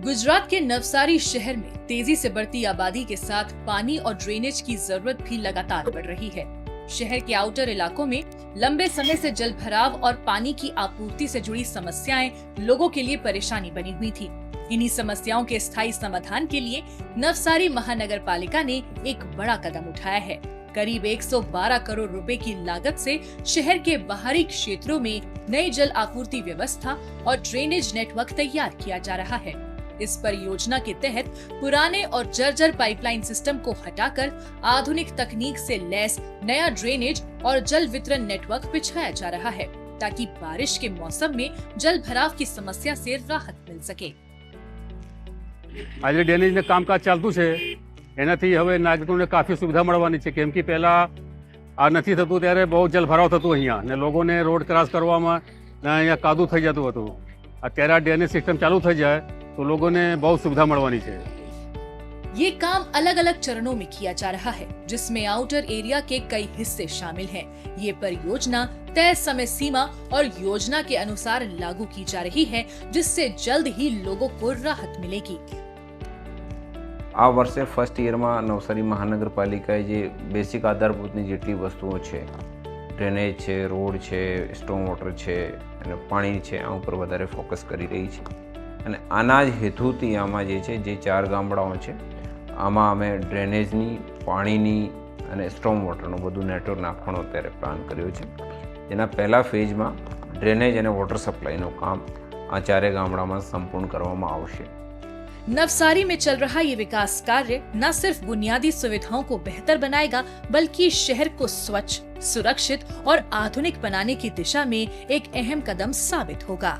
गुजरात के नवसारी शहर में तेज़ी से बढ़ती आबादी के साथ पानी और ड्रेनेज की ज़रूरत भी लगातार बढ़ रही है। शहर के आउटर इलाकों में लंबे समय से जल भराव और पानी की आपूर्ति से जुड़ी समस्याएँ लोगों के लिए परेशानी बनी हुई थी। इन्हीं समस्याओं के स्थायी समाधान के लिए नवसारी महानगर पालिका ने एक बड़ा कदम उठाया है। करीब 112 करोड़ रुपए की लागत से शहर के बाहरी क्षेत्रों में नई जल आपूर्ति व्यवस्था और ड्रेनेज नेटवर्क तैयार किया जा रहा है। इस परियोजना के तहत पुराने और जर्जर पाइपलाइन सिस्टम को हटाकर आधुनिक तकनीक से लैस नया ड्रेनेज और जल वितरण नेटवर्क बिछाया जा रहा है ताकि बारिश के मौसम में जल भराव की समस्या से राहत मिल सके આજે ડેનેજને કામકાજ ચાલતું છે એનાથી હવે નાગરિકોને કાફી સુવિધા મળવાની છે કેમ કે પહેલા આ નથી થતું ત્યારે બહુ જલભરાવ થતું અહીંયા ને લોકોને રોડ ક્રોસ કરવામાં ને અહીંયા કાદુ થઈ જતું હતું અત્યારે આ ડ્રેનેજ સિસ્ટમ ચાલુ થઈ જાય તો લોકોને બહુ સુવિધા મળવાની છે ये काम अलग अलग चरणों में किया जा रहा है जिसमें आउटर एरिया के कई हिस्से शामिल हैं। ये परियोजना तय समय सीमा और योजना के अनुसार लागू की जा रही है जिससे जल्द ही लोगों को राहत मिलेगी આ વર્ષે ફર્સ્ટ યરમાં નવસારી મહાનગરપાલિકાએ જે બેસિક આધારભૂતની જેટલી વસ્તુઓ છે ડ્રેનેજ છે રોડ છે સ્ટોમ વોટર છે અને પાણી છે આ ઉપર વધારે ફોકસ કરી રહી છે અને આના જ હેતુથી આમાં જે છે જે ચાર ગામડાઓ છે આમાં અમે ડ્રેનેજની પાણીની અને સ્ટોમ વોટરનું બધું નેટવર્ક નાખવાનો અત્યારે પ્લાન કર્યો છે જેના પહેલા ફેઝમાં ડ્રેનેજ અને વોટર સપ્લાયનું કામ આ ચારે ગામડામાં સંપૂર્ણ કરવામાં આવશે नवसारी में चल रहा ये विकास कार्य न सिर्फ बुनियादी सुविधाओं को बेहतर बनाएगा बल्कि शहर को स्वच्छ सुरक्षित और आधुनिक बनाने की दिशा में एक अहम कदम साबित होगा